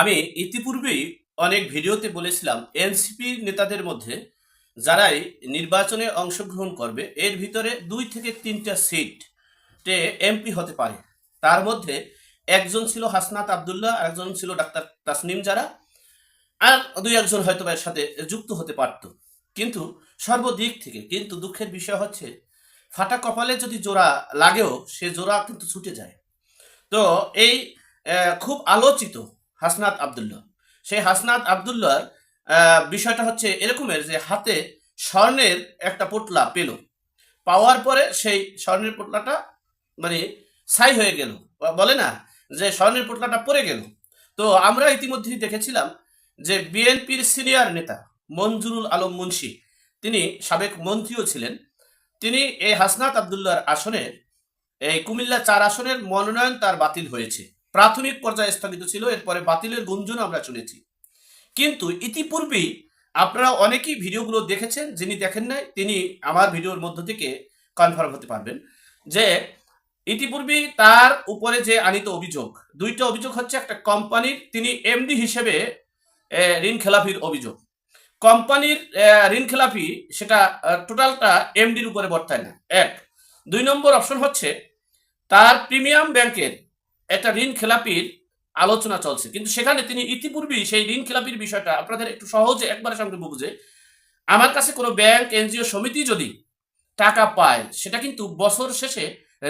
আমি ইতিপূর্বেই অনেক ভিডিওতে বলেছিলাম, এনসিপি নেতাদের মধ্যে যারাই নির্বাচনে অংশগ্রহণ করবে, এর ভিতরে দুই থেকে তিনটা সিটে এমপি হতে পারে। তার মধ্যে একজন ছিল হাসনাত আবদুল্লাহ একজন ছিল ডাক্তার তাসনিম যারা আর দুই একজন হয়তো এর সাথে যুক্ত হতে পারত। কিন্তু সর্বদিক থেকে, কিন্তু দুঃখের বিষয় হচ্ছে, ফাটা কপালে যদি জোড়া লাগেও, সে জোড়া কিন্তু ছুটে যায়। তো এই খুব আলোচিত হাসনাত আবদুল্লাহ। সেই হাসনাত আবদুল্লাহর বিষয়টা হচ্ছে এরকমের যে হাতে স্বর্ণের একটা পোটলা পেল। পাওয়ার পরে সেই স্বর্ণের পোটলাটা মানে ছাই হয়ে গেল। বলে না যে স্বর্ণের পোটলাটা পড়ে গেল। তো আমরা ইতিমধ্যেই দেখেছিলাম যে বিএনপির সিনিয়র নেতা মঞ্জুরুল আলম মুন্সি, তিনি সাবেক মন্ত্রীও ছিলেন। তিনি এই হাসনাত আবদুল্লাহর আসনের, এই কুমিল্লা চার আসনের মনোনয়ন তার বাতিল হয়েছে। প্রাথমিক পর্যায়ে স্থগিত ছিল, এরপরে বাতিলের গুঞ্জন আমরা শুনেছি। কিন্তু ইতিপূর্বেই আপনারা অনেকেই ভিডিওগুলো দেখেছেন, যিনি দেখেন নাই, তিনি আমার ভিডিওর মধ্য থেকে কনফার্ম হতে পারবেন যে ইতিপূর্বেই তার উপরে যে আনিত অভিযোগ, দুইটা অভিযোগ হচ্ছে একটা কোম্পানির, তিনি এমডি হিসেবে ঋণ খেলাপির অভিযোগ। কোম্পানির ঋণ খেলাপি সেটা টোটালটা এমডির উপরে বর্তায় না। এক। দুই নম্বর অপশন হচ্ছে তার প্রিমিয়াম ব্যাংকের একটা ঋণ খেলাপির আলোচনা চলছে। কিন্তু সেখানে তিনি ইতিপূর্বেই সেই ঋণ খেলাপির বিষয়টা আপনাদের একটু সহজে একবারে সঙ্গে বুঝে আমার কাছে কোনো ব্যাংক এনজিও সমিতি যদি টাকা পায় সেটা কিন্তু বছর শেষে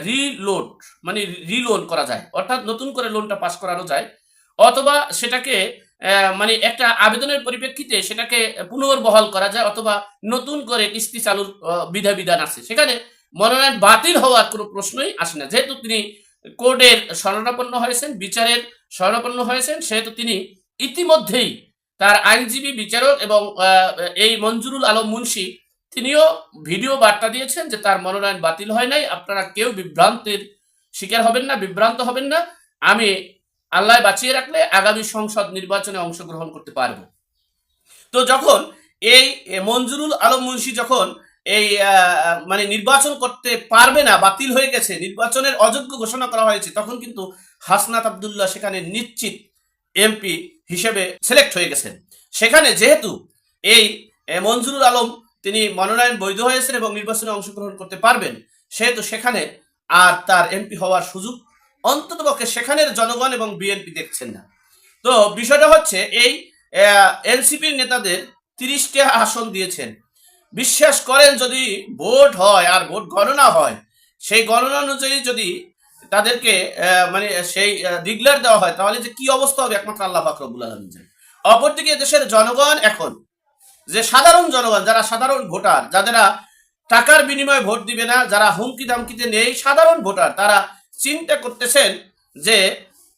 রিলোড মানে রিলোন করা যায়। অর্থাৎ নতুন করে লোনটা পাস করানো যায়। অথবা সেটাকে মানে একটা আবেদনের পরিপ্রেক্ষিতে সেটাকে পুনর্বহাল করা যায় অথবা নতুন করে কিস্তি চালুর আহ, বিধা বিধান আছে। সেখানে মনোনয়ন বাতিল হওয়ার কোনো প্রশ্নই আসে না। যেহেতু তিনি কোর্টের শরণাপন্ন হয়েছেন, বিচারের শরণাপন্ন হয়েছেন, সেহেতু তিনি ইতিমধ্যেই তার আইনজীবী বিচারক এবং এই মঞ্জুরুল আলম মুন্সি, তিনিও ভিডিও বার্তা দিয়েছেন যে তার মনোনয়ন বাতিল হয় নাই, আপনারা কেউ বিভ্রান্তের শিকার হবেন না, বিভ্রান্ত হবেন না। আমি আল্লাহ বাঁচিয়ে রাখলে আগামী সংসদ নির্বাচনে অংশগ্রহণ করতে পারব। তো যখন এই মঞ্জুরুল আলম মুন্সি যখন এই মানে নির্বাচন করতে পারবে না, বাতিল হয়ে গেছে, নির্বাচনের অযোগ্য ঘোষণা করা হয়েছে, তখন কিন্তু হাসনাত আবদুল্লাহ সেখানে নিশ্চিত এমপি হিসেবে সিলেক্ট হয়ে গেছেন। সেখানে যেহেতু এই মঞ্জুরুল আলম তিনি মনোনয়ন বৈধ হয়েছেন এবং নির্বাচনে অংশগ্রহণ করতে পারবেন, সেহেতু সেখানে আর তার এমপি হওয়ার সুযোগ অন্ততপক্ষে সেখানের জনগণ এবং বিএনপি দেখছেন না। তো বিষয়টা হচ্ছে এই এনসিপির নেতাদের তিরিশটা আসন দিয়েছেন। বিশ্বাস করেন যদি ভোট হয় আর ভোট গণনা হয়, সেই গণনা অনুযায়ী যদি তাদেরকে মানে সেই ডিগলার দেওয়া হয়, তাহলে যে কি অবস্থা হবে? একমাত্র আল্লাহ ফাকরবুল আলম জানেন। অপরদিকে দেশের জনগণ এখন, যে সাধারণ জনগণ, যারা সাধারণ ভোটার যারা টাকার বিনিময়ে ভোট দিবে না, যারা হুমকি ধামকিতে নেই, সাধারণ ভোটার, তারা চিন্তা করতেছেন যে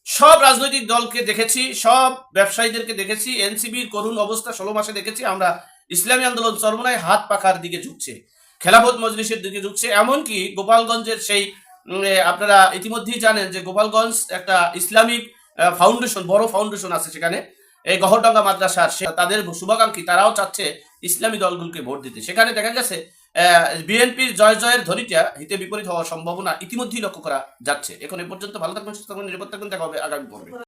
সব রাজনৈতিক দলকে দেখেছি, সব ব্যবসায়ীদেরকে দেখেছি এনসিবির করুণ অবস্থা ষোলো মাসে দেখেছি, আমরা ইসলামী আন্দোলন চরমনায় হাত পাখার দিকে ঝুঁকছে, খেলাফত মজলিসের দিকে ঝুঁকছে, এমনকি গোপালগঞ্জের সেই আপনারা ইতিমধ্যেই জানেন যে গোপালগঞ্জ একটা ইসলামিক ফাউন্ডেশন বড় ফাউন্ডেশন আছে সেখানে। এই গহরডাঙ্গা মাদ্রাসার তাদের শুভাকাঙ্ক্ষী, তারাও চাচ্ছে ইসলামী দলগুলোকে ভোট দিতে। সেখানে দেখা গেছে বিএনপির জয় জয়ের ধ্বনিটা হিতে বিপরীত হওয়ার সম্ভাবনা ইতিমধ্যেই লক্ষ্য করা যাচ্ছে। এখন এ পর্যন্ত ভালো থাকবেন, সুস্থ থাকবেন, নিরাপদ থাকবেন, দেখা হবে আগামী পর্বে।